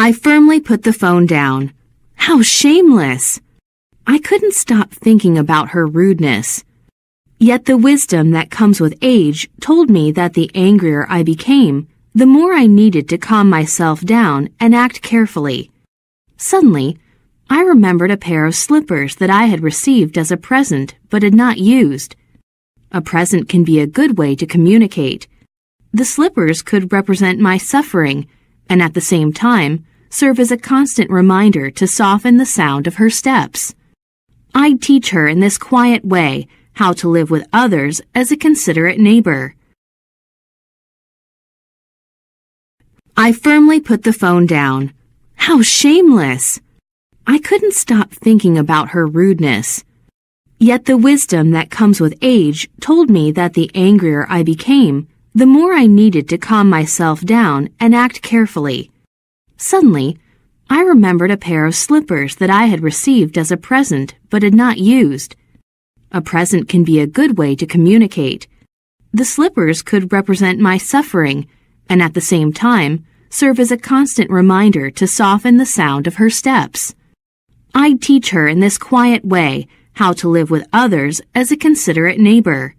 I firmly put the phone down. How shameless! I couldn't stop thinking about her rudeness. Yet the wisdom that comes with age told me that the angrier I became, the more I needed to calm myself down and act carefully. Suddenly, I remembered a pair of slippers that I had received as a present but had not used. A present can be a good way to communicate. The slippers could represent my suffering and at the same time serve as a constant reminder to soften the sound of her steps. I'd teach her in this quiet way how to live with others as a considerate neighbor. I firmly put the phone down. How shameless! I couldn't stop thinking about her rudeness. Yet the wisdom that comes with age told me that the angrier I became, the more I needed to calm myself down and act carefully. Suddenly, I remembered a pair of slippers that I had received as a present but had not used. A present can be a good way to communicate. The slippers could represent my suffering and at the same time serve as a constant reminder to soften the sound of her steps. I'd teach her in this quiet way how to live with others as a considerate neighbor.